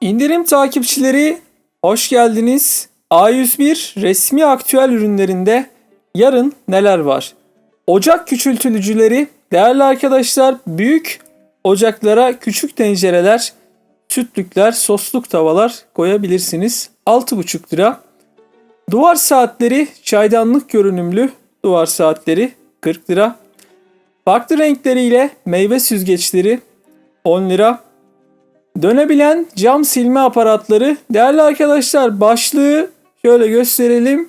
İndirim takipçileri hoş geldiniz. A101 resmi aktüel ürünlerinde yarın neler var? Ocak küçültülücüleri değerli arkadaşlar büyük ocaklara küçük tencereler, sütlükler, sosluk tavalar koyabilirsiniz. 6,5 lira. Duvar saatleri çaydanlık görünümlü duvar saatleri 40 lira. Farklı renkleriyle meyve süzgeçleri 10 lira. Dönebilen cam silme aparatları. Değerli arkadaşlar başlığı şöyle gösterelim.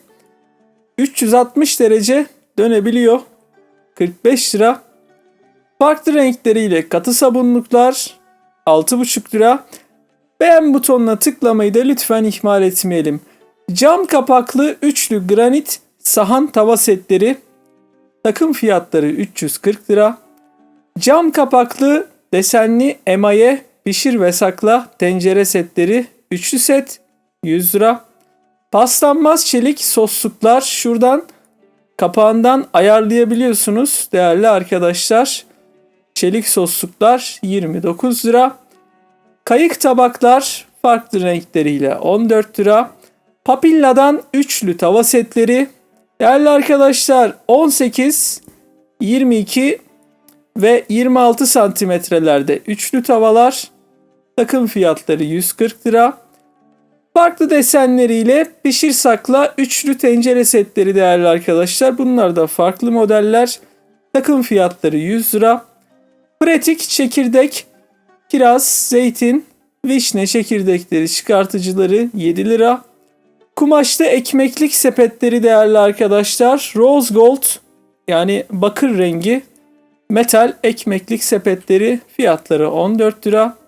360 derece dönebiliyor. 45 lira. Farklı renkleriyle katı sabunluklar 6,5 lira. Beğen butonuna tıklamayı da lütfen ihmal etmeyelim. Cam kapaklı üçlü granit sahan tava setleri takım fiyatları 340 lira. Cam kapaklı desenli emaye pişir ve sakla tencere setleri üçlü set 100 lira. Paslanmaz çelik sosluklar şuradan kapağından ayarlayabiliyorsunuz değerli arkadaşlar. Çelik sosluklar 29 lira. Kayık tabaklar farklı renkleriyle 14 lira. Papilla'dan üçlü tava setleri. Değerli arkadaşlar 18, 22 ve 26 santimetrelerde üçlü tavalar. Takım fiyatları 140 lira. Farklı desenleriyle pişir sakla üçlü tencere setleri değerli arkadaşlar. Bunlar da farklı modeller. Takım fiyatları 100 lira. Pratik çekirdek, kiraz, zeytin, vişne çekirdekleri çıkartıcıları 7 lira. Kumaşlı ekmeklik sepetleri değerli arkadaşlar. Rose gold yani bakır rengi metal ekmeklik sepetleri fiyatları 14 lira.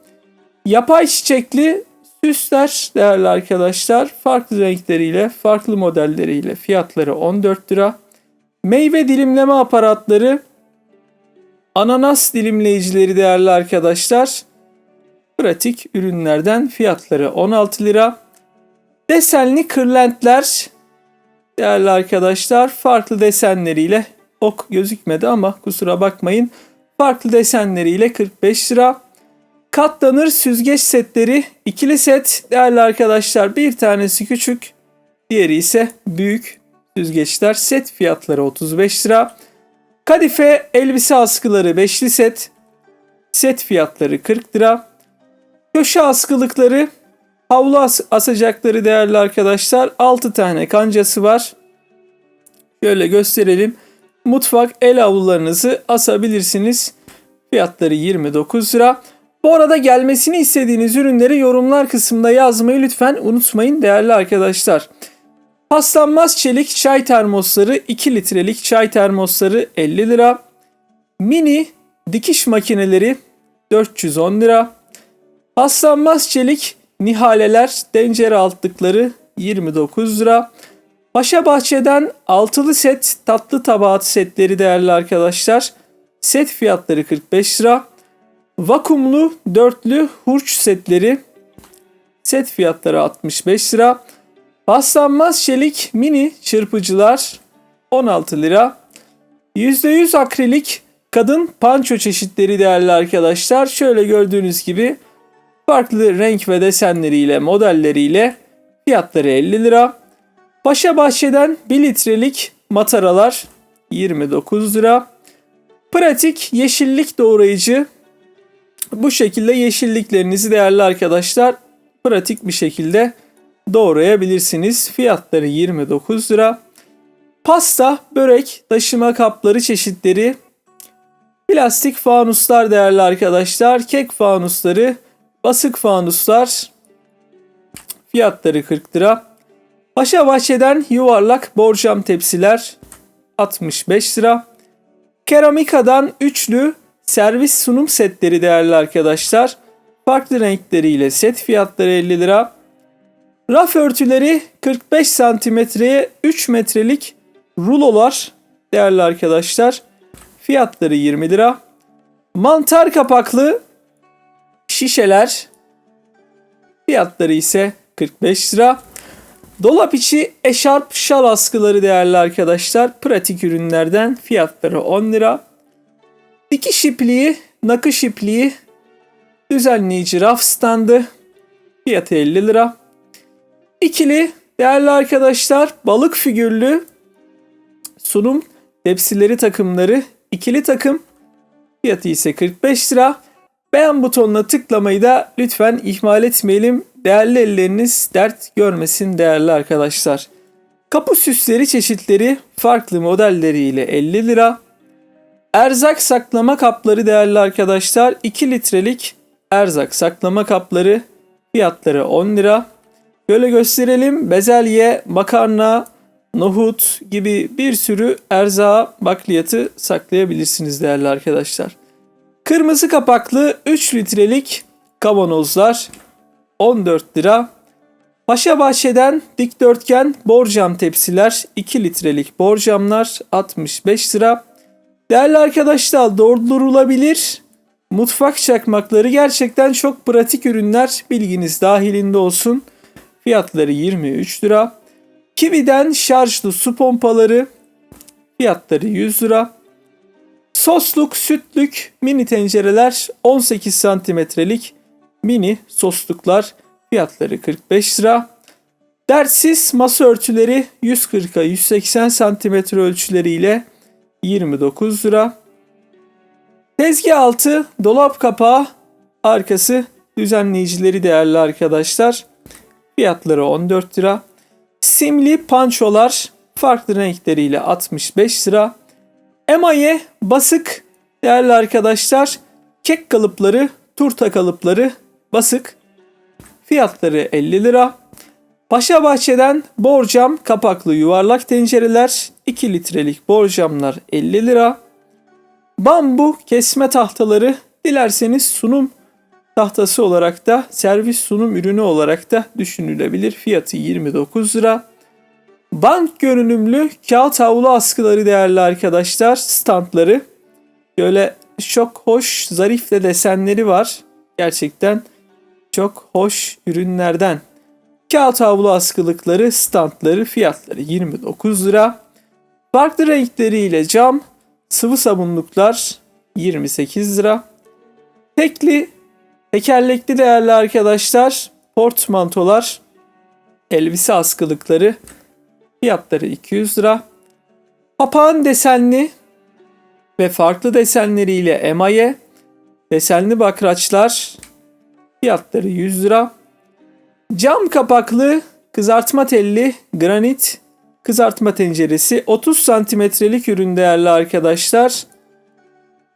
Yapay çiçekli süsler değerli arkadaşlar farklı renkleriyle farklı modelleriyle fiyatları 14 lira. Meyve dilimleme aparatları ananas dilimleyicileri değerli arkadaşlar pratik ürünlerden fiyatları 16 lira. Desenli kırlentler değerli arkadaşlar farklı desenleriyle ok gözükmedi ama kusura bakmayın. Farklı desenleriyle 45 lira. Katlanır süzgeç setleri ikili set değerli arkadaşlar bir tanesi küçük diğeri ise büyük süzgeçler set fiyatları 35 lira. Kadife elbise askıları beşli set set fiyatları 40 lira. Köşe askılıkları havlu as- asacakları değerli arkadaşlar 6 tane kancası var. Şöyle gösterelim. Mutfak el havlularınızı asabilirsiniz. Fiyatları 29 lira. Bu arada gelmesini istediğiniz ürünleri yorumlar kısmında yazmayı lütfen unutmayın değerli arkadaşlar. Paslanmaz çelik çay termosları 2 litrelik çay termosları 50 lira. Mini dikiş makineleri 410 lira. Paslanmaz çelik nihaleler tencere altlıkları 29 lira. Paşa Bahçe'den altılı set tatlı tabağı setleri değerli arkadaşlar. Set fiyatları 45 lira. Vakumlu dörtlü hurç setleri set fiyatları 65 lira. Paslanmaz çelik mini çırpıcılar 16 lira. %100 akrilik kadın panço çeşitleri değerli arkadaşlar. Şöyle gördüğünüz gibi farklı renk ve desenleriyle modelleriyle fiyatları 50 lira. Paşa Bahçe'den 1 litrelik mataralar 29 lira. Pratik yeşillik doğrayıcı bu şekilde yeşilliklerinizi değerli arkadaşlar pratik bir şekilde doğrayabilirsiniz. Fiyatları 29 lira. Pasta, börek, taşıma kapları çeşitleri, plastik fanuslar değerli arkadaşlar, kek fanusları, basık fanuslar fiyatları 40 lira. Paşa Bahçe'den yuvarlak borcam tepsiler 65 lira. Keramika'dan üçlü servis sunum setleri değerli arkadaşlar. Farklı renkleriyle set fiyatları 50 lira. Raf örtüleri 45 santimetreye 3 metrelik rulolar değerli arkadaşlar. Fiyatları 20 lira. Mantar kapaklı şişeler fiyatları ise 45 lira. Dolap içi eşarp şal askıları değerli arkadaşlar. Pratik ürünlerden fiyatları 10 lira. Dikiş ipliği, nakış ipliği, düzenleyici raf standı Fiyatı 50 lira. İkili değerli arkadaşlar balık figürlü sunum tepsileri takımları ikili takım. Fiyatı ise 45 lira. Beğen butonuna tıklamayı da lütfen ihmal etmeyelim. Değerli elleriniz dert görmesin değerli arkadaşlar. Kapı süsleri çeşitleri farklı modelleriyle 50 lira. Erzak saklama kapları değerli arkadaşlar 2 litrelik erzak saklama kapları fiyatları 10 lira. Böyle gösterelim bezelye, makarna, nohut gibi bir sürü erzağa bakliyatı saklayabilirsiniz değerli arkadaşlar. Kırmızı kapaklı 3 litrelik kavanozlar 14 lira. Paşa Bahçe'den dikdörtgen borcam tepsiler 2 litrelik borcamlar 65 lira. Değerli arkadaşlar doldurulabilir mutfak çakmakları gerçekten çok pratik ürünler bilginiz dahilinde olsun. Fiyatları 23 lira. Kivi'den şarjlı su pompaları fiyatları 100 lira. Sosluk, sütlük, mini tencereler 18 santimetrelik mini sosluklar fiyatları 45 lira. Dertsiz masa örtüleri 140'a 180 santimetre ölçüleriyle 29 lira. Tezgah altı dolap kapağı arkası düzenleyicileri değerli arkadaşlar. Fiyatları 14 lira. Simli pançolar farklı renkleriyle 65 lira. Emaye basık değerli arkadaşlar. Kek kalıpları, turta kalıpları basık. Fiyatları 50 lira. Paşa Bahçe'den borcam kapaklı yuvarlak tencereler 2 litrelik borcamlar 50 lira. Bambu kesme tahtaları dilerseniz sunum tahtası olarak da servis sunum ürünü olarak da düşünülebilir. Fiyatı 29 lira. Bank görünümlü kağıt havlu askıları değerli arkadaşlar standları. Böyle çok hoş zarif de desenleri var. Gerçekten çok hoş ürünlerden. Kağıt havlu askılıkları standları fiyatları 29 lira. Farklı renkleriyle cam sıvı sabunluklar 28 lira. Tekli tekerlekli değerli arkadaşlar portmantolar elbise askılıkları fiyatları 200 lira. Papağan desenli ve farklı desenleriyle emaye desenli bakraçlar fiyatları 100 lira. Cam kapaklı kızartma telli granit kızartma tenceresi 30 santimetrelik ürün değerli arkadaşlar.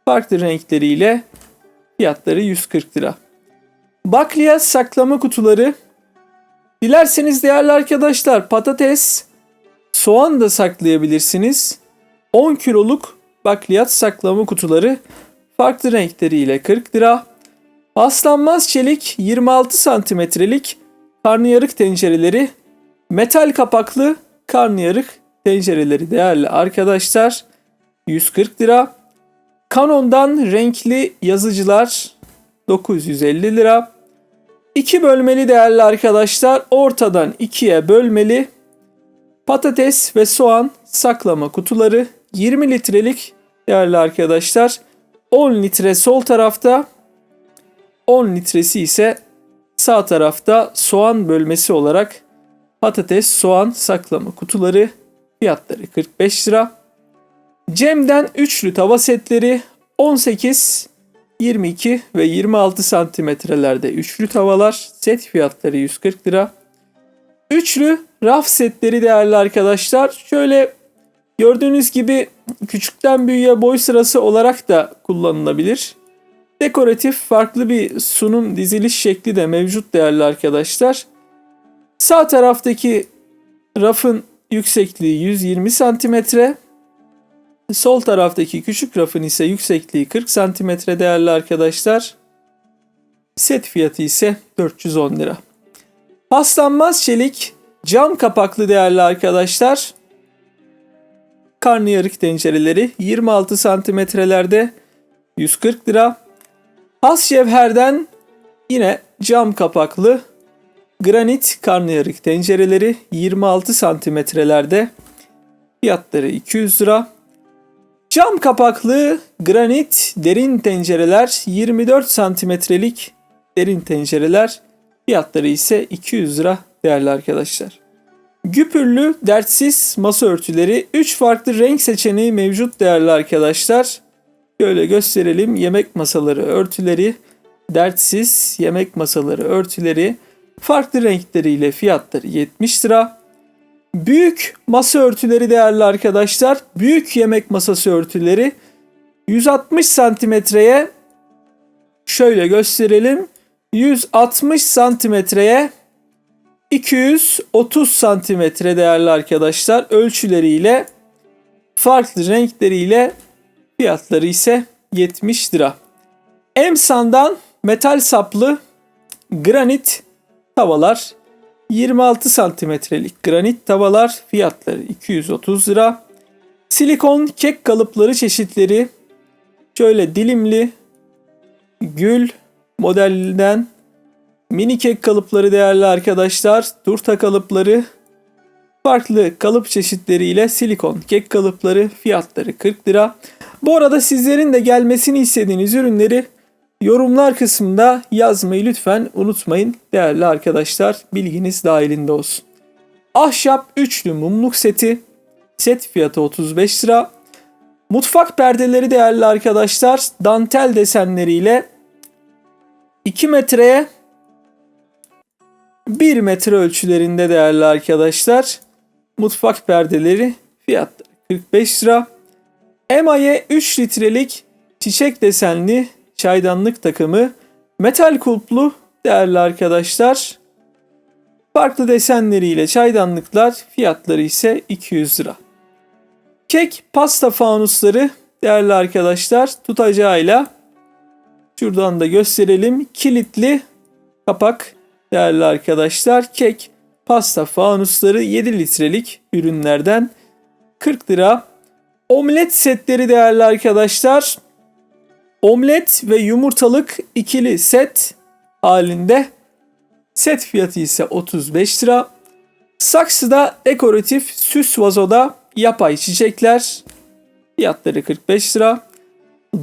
Farklı renkleriyle fiyatları 140 lira. Bakliyat saklama kutuları. Dilerseniz değerli arkadaşlar patates, soğan da saklayabilirsiniz. 10 kiloluk bakliyat saklama kutuları farklı renkleriyle 40 lira. Paslanmaz çelik 26 santimetrelik karnıyarık tencereleri metal kapaklı karnıyarık tencereleri değerli arkadaşlar 140 lira. Canon'dan renkli yazıcılar 950 lira. 2 bölmeli değerli arkadaşlar ortadan ikiye bölmeli patates ve soğan saklama kutuları 20 litrelik değerli arkadaşlar 10 litre sol tarafta 10 litresi ise sağ tarafta soğan bölmesi olarak patates, soğan saklama kutuları fiyatları 45 lira. Cem'den üçlü tava setleri 18, 22 ve 26 santimetrelerde üçlü tavalar set fiyatları 140 lira. Üçlü raf setleri değerli arkadaşlar. Şöyle gördüğünüz gibi küçükten büyüğe boy sırası olarak da kullanılabilir. Dekoratif farklı bir sunum diziliş şekli de mevcut değerli arkadaşlar. Sağ taraftaki rafın yüksekliği 120 santimetre. Sol taraftaki küçük rafın ise yüksekliği 40 santimetre değerli arkadaşlar. Set fiyatı ise 410 lira. Paslanmaz çelik cam kapaklı değerli arkadaşlar. Karnıyarık tencereleri 26 santimetrelerde 140 lira. Has cevherden yine cam kapaklı Granit karnıyarık tencereleri 26 santimetrelerde fiyatları 200 lira. Cam kapaklı granit derin tencereler 24 santimetrelik derin tencereler Fiyatları ise 200 lira değerli arkadaşlar. Güpürlü dertsiz masa örtüleri 3 farklı renk seçeneği mevcut değerli arkadaşlar. Şöyle gösterelim. Yemek masaları örtüleri, dertsiz yemek masaları örtüleri farklı renkleriyle fiyatları 70 lira. Büyük masa örtüleri değerli arkadaşlar. Büyük yemek masası örtüleri 160 santimetreye şöyle gösterelim. 160 santimetreye 230 santimetre değerli arkadaşlar ölçüleriyle farklı renkleriyle fiyatları ise 70 lira. Emsan'dan metal saplı granit tavalar 26 santimetrelik granit tavalar fiyatları 230 lira. Silikon kek kalıpları çeşitleri şöyle dilimli gül modelinden mini kek kalıpları değerli arkadaşlar. Turta kalıpları farklı kalıp çeşitleriyle silikon kek kalıpları fiyatları 40 lira. Bu arada sizlerin de gelmesini istediğiniz ürünleri yorumlar kısmında yazmayı lütfen unutmayın değerli arkadaşlar. Bilginiz dahilinde olsun. Ahşap üçlü mumluk seti. Set fiyatı 35 lira. Mutfak perdeleri değerli arkadaşlar dantel desenleriyle 2 metreye 1 metre ölçülerinde değerli arkadaşlar. Mutfak perdeleri fiyatları 45 lira. Emaye 3 litrelik çiçek desenli çaydanlık takımı metal kulplu değerli arkadaşlar. Farklı desenleriyle çaydanlıklar fiyatları ise 200 lira. Kek pasta fanusları değerli arkadaşlar tutacağıyla şuradan da gösterelim. Kilitli kapak değerli arkadaşlar. Kek pasta fanusları 7 litrelik ürünlerden 40 lira. Omlet setleri değerli arkadaşlar. Omlet ve yumurtalık ikili set halinde. Set fiyatı ise 35 lira. Saksıda dekoratif süs vazoda yapay çiçekler. Fiyatları 45 lira.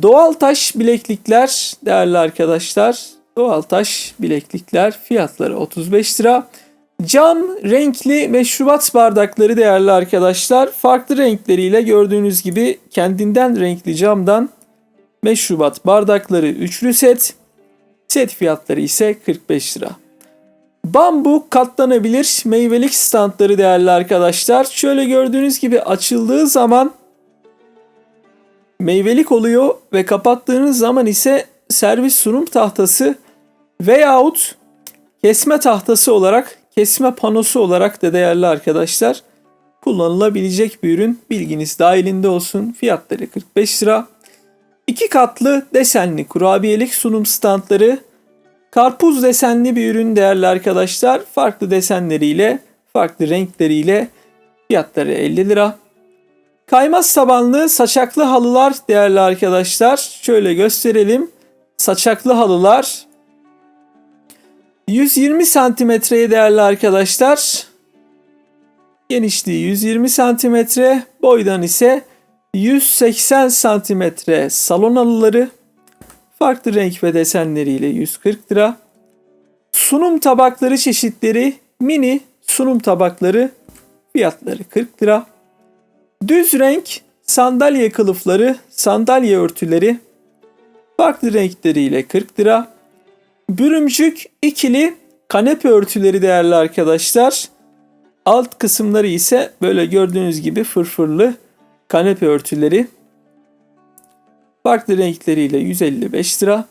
Doğal taş bileklikler değerli arkadaşlar. Doğal taş bileklikler fiyatları 35 lira. Cam renkli meşrubat bardakları değerli arkadaşlar. Farklı renkleriyle gördüğünüz gibi kendinden renkli camdan meşrubat bardakları üçlü set. Set fiyatları ise 45 lira. Bambu katlanabilir meyvelik standları değerli arkadaşlar. Şöyle gördüğünüz gibi açıldığı zaman meyvelik oluyor ve kapattığınız zaman ise servis sunum tahtası veyahut kesme tahtası olarak, kesme panosu olarak da değerli arkadaşlar kullanılabilecek bir ürün. Bilginiz dahilinde olsun. Fiyatları 45 lira. İki katlı desenli kurabiyelik sunum standları. Karpuz desenli bir ürün değerli arkadaşlar. Farklı desenleriyle, farklı renkleriyle fiyatları 50 lira. Kaymaz tabanlı saçaklı halılar değerli arkadaşlar. Şöyle gösterelim. Saçaklı halılar 120 santimetreye değerli arkadaşlar. Genişliği 120 santimetre, boydan ise 180 santimetre salon halıları. Farklı renk ve desenleriyle 140 lira. Sunum tabakları çeşitleri mini sunum tabakları fiyatları 40 lira. Düz renk sandalye kılıfları, sandalye örtüleri farklı renkleriyle 40 lira. Bürümcük ikili kanepe örtüleri değerli arkadaşlar. Alt kısımları ise böyle gördüğünüz gibi fırfırlı kanepe örtüleri. Farklı renkleriyle 155 lira.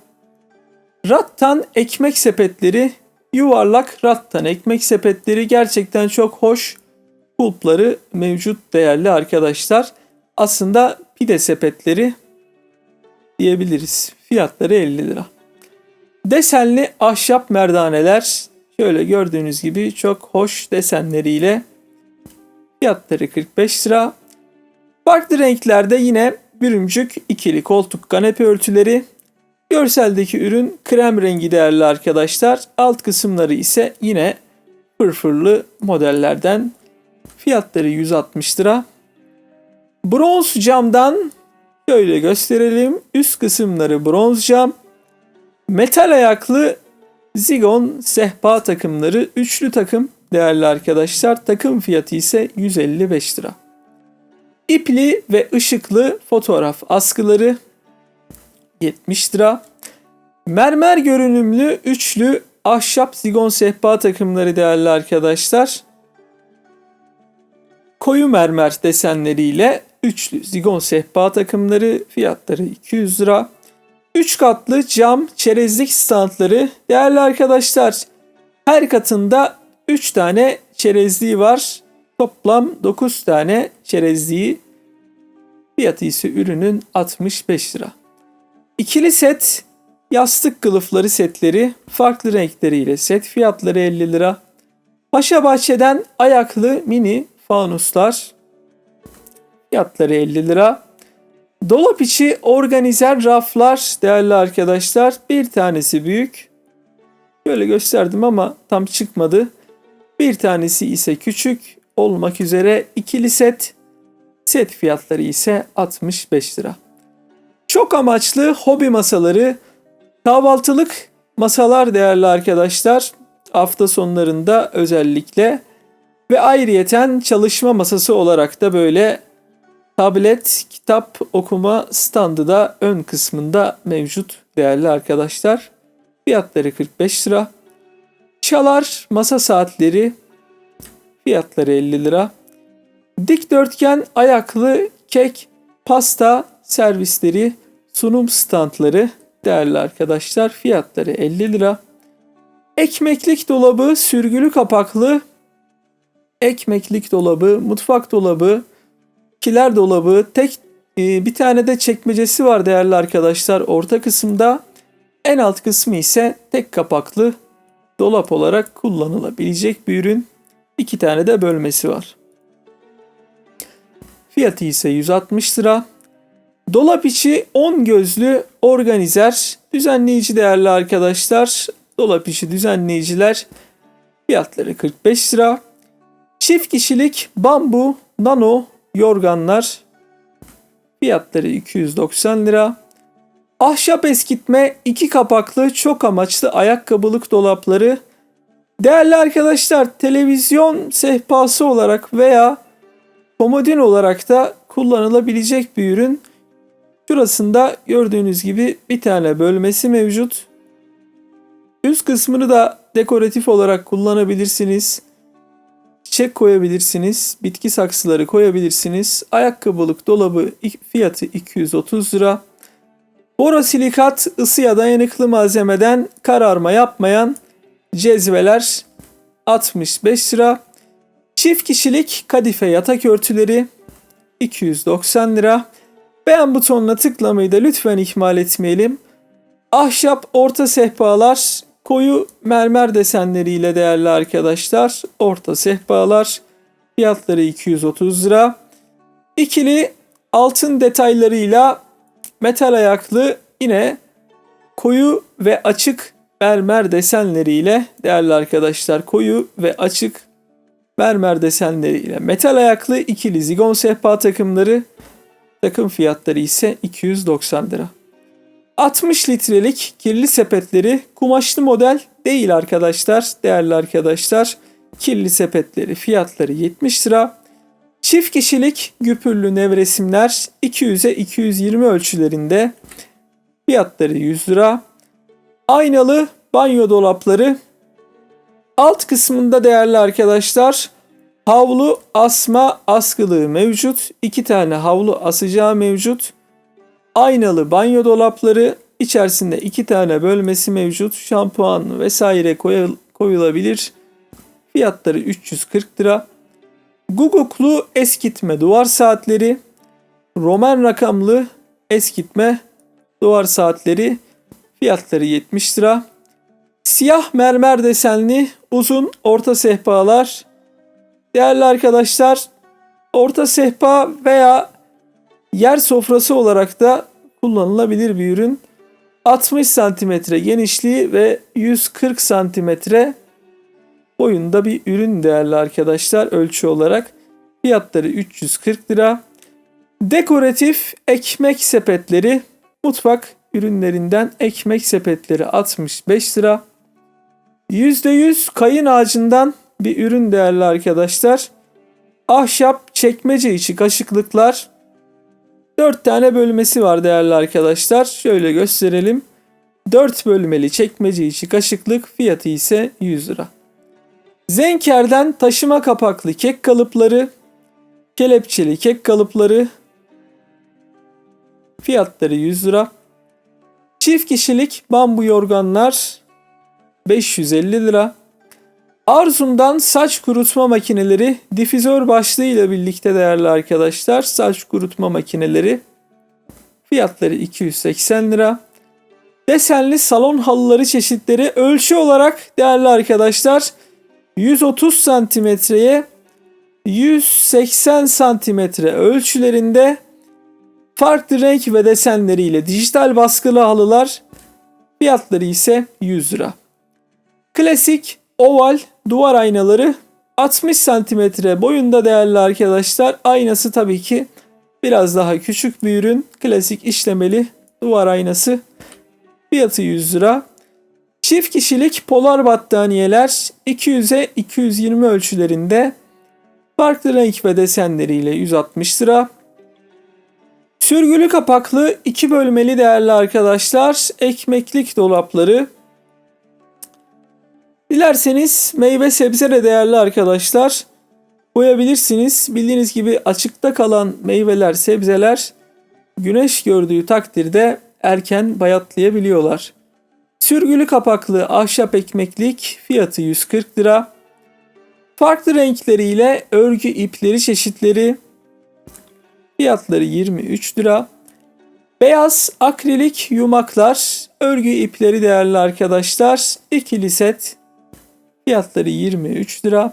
Rattan ekmek sepetleri, yuvarlak rattan ekmek sepetleri gerçekten çok hoş. Kulpları mevcut değerli arkadaşlar. Aslında pide sepetleri diyebiliriz. Fiyatları 50 lira. Desenli ahşap merdaneler şöyle gördüğünüz gibi çok hoş desenleriyle fiyatları 45 lira. Farklı renklerde yine bürümcük ikili koltuk kanepe örtüleri. Görseldeki ürün krem rengi değerli arkadaşlar. Alt kısımları ise yine fırfırlı modellerden. Fiyatları 160 lira. Bronz camdan şöyle gösterelim. Üst kısımları bronz cam. Metal ayaklı Zigon sehpa takımları üçlü takım değerli arkadaşlar. Takım fiyatı ise 155 lira. İpli ve ışıklı fotoğraf askıları 70 lira. Mermer görünümlü üçlü ahşap zigon sehpa takımları değerli arkadaşlar. Koyu mermer desenleriyle üçlü zigon sehpa takımları fiyatları 200 lira. 3 katlı cam çerezlik standları değerli arkadaşlar. Her katında 3 tane çerezliği var. Toplam 9 tane çerezliği. Fiyatı ise ürünün 65 lira. İkili set yastık kılıfları setleri farklı renkleriyle set fiyatları 50 lira. Paşa Bahçe'den ayaklı mini fanuslar fiyatları 50 lira. Dolap içi organizer raflar değerli arkadaşlar. Bir tanesi büyük. Böyle gösterdim ama tam çıkmadı. Bir tanesi ise küçük olmak üzere ikili set. Set fiyatları ise 65 lira. Çok amaçlı hobi masaları, kahvaltılık masalar değerli arkadaşlar. Hafta sonlarında özellikle ve ayrıyeten çalışma masası olarak da böyle tablet, kitap okuma standı da ön kısmında mevcut değerli arkadaşlar. Fiyatları 45 lira. Çalar masa saatleri fiyatları 50 lira. Dikdörtgen ayaklı kek, pasta servisleri, sunum standları değerli arkadaşlar fiyatları 50 lira. Ekmeklik dolabı, sürgülü kapaklı ekmeklik dolabı, mutfak dolabı, kiler dolabı, tek e, bir tane de çekmecesi var değerli arkadaşlar orta kısımda. En alt kısmı ise tek kapaklı dolap olarak kullanılabilecek bir ürün. İki tane de bölmesi var. Fiyatı ise 160 lira. Dolap içi 10 gözlü organizer düzenleyici değerli arkadaşlar. Dolap içi düzenleyiciler fiyatları 45 lira. Çift kişilik bambu nano yorganlar fiyatları 290 lira. Ahşap eskitme iki kapaklı çok amaçlı ayakkabılık dolapları değerli arkadaşlar televizyon sehpası olarak veya komodin olarak da kullanılabilecek bir ürün. Şurasında gördüğünüz gibi bir tane bölmesi mevcut. Üst kısmını da dekoratif olarak kullanabilirsiniz. Çiçek koyabilirsiniz. Bitki saksıları koyabilirsiniz. Ayakkabılık dolabı fiyatı 230 lira. Borosilikat ısıya dayanıklı malzemeden kararma yapmayan cezveler 65 lira. Çift kişilik kadife yatak örtüleri 290 lira. Beğen butonuna tıklamayı da lütfen ihmal etmeyelim. Ahşap orta sehpalar koyu mermer desenleriyle değerli arkadaşlar. Orta sehpalar fiyatları 230 lira. İkili altın detaylarıyla metal ayaklı yine koyu ve açık mermer desenleriyle değerli arkadaşlar koyu ve açık mermer desenleriyle metal ayaklı ikili zigon sehpa takımları takım fiyatları ise 290 lira. 60 litrelik kirli sepetleri kumaşlı model değil arkadaşlar. Değerli arkadaşlar kirli sepetleri fiyatları 70 lira. Çift kişilik güpürlü nevresimler 200'e 220 ölçülerinde fiyatları 100 lira. Aynalı banyo dolapları alt kısmında değerli arkadaşlar havlu asma askılığı mevcut. 2 tane havlu asacağı mevcut. Aynalı banyo dolapları içerisinde iki tane bölmesi mevcut. Şampuan vesaire koyulabilir. Fiyatları 340 lira. Guguklu eskitme duvar saatleri. Roman rakamlı eskitme duvar saatleri. Fiyatları 70 lira. Siyah mermer desenli uzun orta sehpalar. Değerli arkadaşlar orta sehpa veya Yer sofrası olarak da kullanılabilir bir ürün. 60 santimetre genişliği ve 140 santimetre boyunda bir ürün değerli arkadaşlar ölçü olarak. Fiyatları 340 lira. Dekoratif ekmek sepetleri mutfak ürünlerinden ekmek sepetleri 65 lira. %100 kayın ağacından bir ürün değerli arkadaşlar. Ahşap çekmece içi kaşıklıklar. 4 tane bölmesi var değerli arkadaşlar. Şöyle gösterelim. 4 bölmeli çekmece içi kaşıklık fiyatı ise 100 lira. Zenker'den taşıma kapaklı kek kalıpları, kelepçeli kek kalıpları fiyatları 100 lira. Çift kişilik bambu yorganlar 550 lira. Arzum'dan saç kurutma makineleri difüzör başlığı ile birlikte değerli arkadaşlar saç kurutma makineleri fiyatları 280 lira. Desenli salon halıları çeşitleri ölçü olarak değerli arkadaşlar 130 santimetreye 180 santimetre ölçülerinde farklı renk ve desenleriyle dijital baskılı halılar fiyatları ise 100 lira. Klasik oval duvar aynaları 60 santimetre boyunda değerli arkadaşlar. Aynası tabii ki biraz daha küçük bir ürün. Klasik işlemeli duvar aynası. Fiyatı 100 lira. Çift kişilik polar battaniyeler 200'e 220 ölçülerinde farklı renk ve desenleriyle 160 lira. Sürgülü kapaklı iki bölmeli değerli arkadaşlar ekmeklik dolapları. Dilerseniz meyve sebze de değerli arkadaşlar koyabilirsiniz. Bildiğiniz gibi açıkta kalan meyveler, sebzeler güneş gördüğü takdirde erken bayatlayabiliyorlar. Sürgülü kapaklı ahşap ekmeklik fiyatı 140 lira. Farklı renkleriyle örgü ipleri çeşitleri fiyatları 23 lira. Beyaz akrilik yumaklar, örgü ipleri değerli arkadaşlar. ikili set fiyatları 23 lira.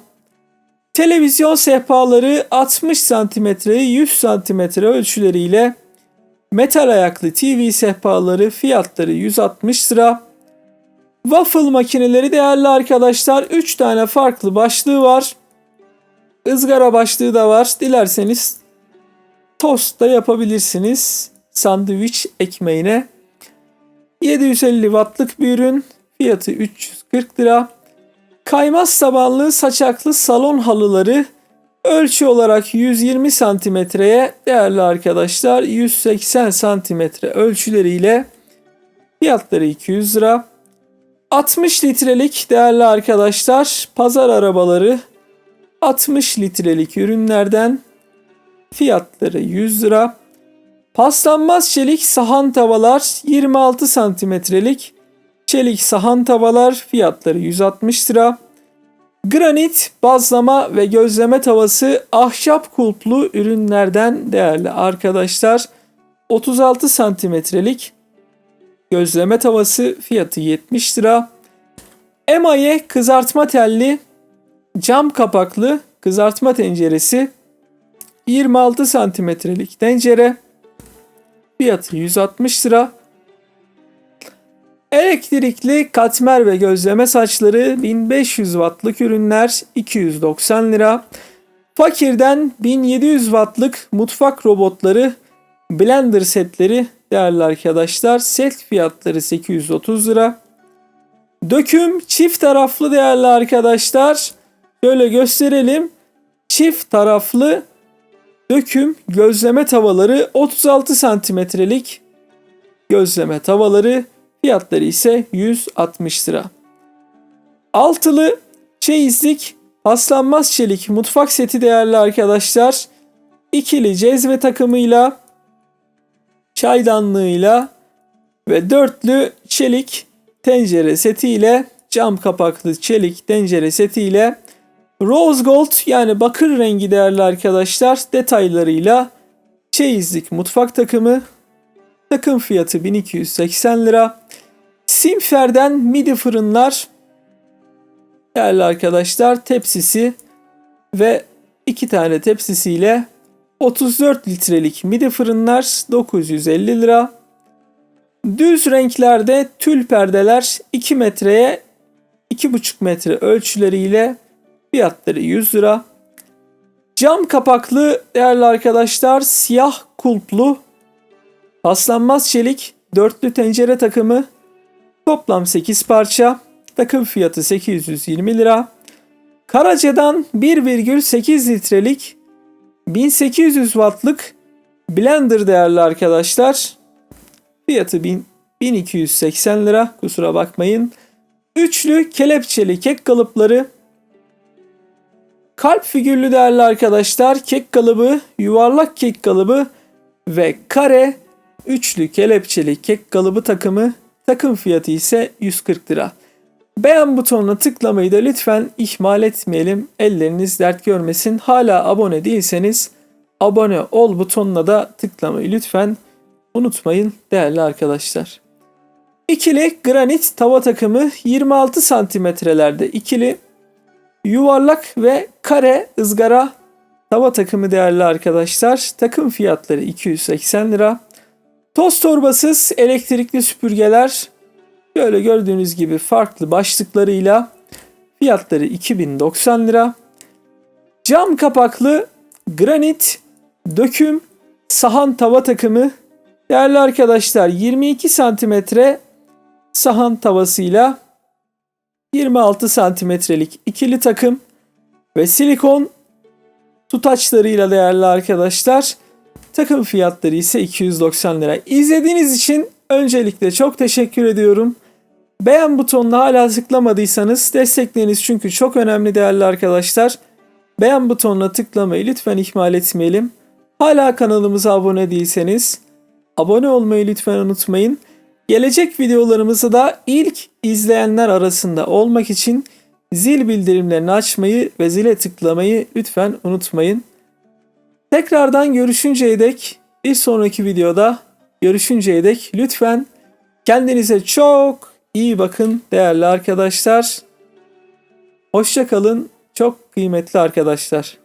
Televizyon sehpaları 60 cm 100 cm ölçüleriyle metal ayaklı TV sehpaları fiyatları 160 lira. Waffle makineleri değerli arkadaşlar 3 tane farklı başlığı var. Izgara başlığı da var. Dilerseniz tost da yapabilirsiniz. Sandviç ekmeğine. 750 wattlık bir ürün. Fiyatı 340 lira. Kaymaz tabanlı saçaklı salon halıları ölçü olarak 120 santimetreye değerli arkadaşlar 180 santimetre ölçüleriyle fiyatları 200 lira. 60 litrelik değerli arkadaşlar pazar arabaları 60 litrelik ürünlerden fiyatları 100 lira. Paslanmaz çelik sahan tavalar 26 santimetrelik çelik sahan tavalar fiyatları 160 lira. Granit, bazlama ve gözleme tavası ahşap kulplu ürünlerden değerli arkadaşlar. 36 santimetrelik gözleme tavası fiyatı 70 lira. Emaye kızartma telli cam kapaklı kızartma tenceresi 26 santimetrelik tencere fiyatı 160 lira. Elektrikli katmer ve gözleme saçları 1500 wattlık ürünler 290 lira. Fakirden 1700 wattlık mutfak robotları blender setleri değerli arkadaşlar set fiyatları 830 lira. Döküm çift taraflı değerli arkadaşlar. Şöyle gösterelim. Çift taraflı döküm gözleme tavaları 36 santimetrelik gözleme tavaları Fiyatları ise 160 lira. Altılı çeyizlik paslanmaz çelik mutfak seti değerli arkadaşlar. İkili cezve takımıyla çaydanlığıyla ve dörtlü çelik tencere setiyle cam kapaklı çelik tencere setiyle rose gold yani bakır rengi değerli arkadaşlar detaylarıyla çeyizlik mutfak takımı takım fiyatı 1280 lira. Simfer'den midi fırınlar değerli arkadaşlar tepsisi ve iki tane tepsisiyle 34 litrelik midi fırınlar 950 lira. Düz renklerde tül perdeler 2 metreye 2,5 metre ölçüleriyle fiyatları 100 lira. Cam kapaklı değerli arkadaşlar siyah kulplu paslanmaz çelik dörtlü tencere takımı Toplam 8 parça. Takım fiyatı 820 lira. Karaca'dan 1,8 litrelik 1800 wattlık blender değerli arkadaşlar. Fiyatı 1000 1280 lira. Kusura bakmayın. Üçlü kelepçeli kek kalıpları. Kalp figürlü değerli arkadaşlar. Kek kalıbı, yuvarlak kek kalıbı ve kare üçlü kelepçeli kek kalıbı takımı. Takım fiyatı ise 140 lira. Beğen butonuna tıklamayı da lütfen ihmal etmeyelim. Elleriniz dert görmesin. Hala abone değilseniz abone ol butonuna da tıklamayı lütfen unutmayın değerli arkadaşlar. İkili granit tava takımı 26 santimetrelerde ikili yuvarlak ve kare ızgara tava takımı değerli arkadaşlar. Takım fiyatları 280 lira. Toz torbasız elektrikli süpürgeler böyle gördüğünüz gibi farklı başlıklarıyla fiyatları 2090 lira. Cam kapaklı granit döküm sahan tava takımı değerli arkadaşlar 22 santimetre sahan tavasıyla 26 santimetrelik ikili takım ve silikon tutaçlarıyla değerli arkadaşlar. Takım fiyatları ise 290 lira. İzlediğiniz için öncelikle çok teşekkür ediyorum. Beğen butonuna hala tıklamadıysanız destekleriniz çünkü çok önemli değerli arkadaşlar. Beğen butonuna tıklamayı lütfen ihmal etmeyelim. Hala kanalımıza abone değilseniz abone olmayı lütfen unutmayın. Gelecek videolarımızı da ilk izleyenler arasında olmak için zil bildirimlerini açmayı ve zile tıklamayı lütfen unutmayın. Tekrardan görüşünceye dek bir sonraki videoda görüşünceye dek lütfen kendinize çok iyi bakın değerli arkadaşlar. Hoşça kalın çok kıymetli arkadaşlar.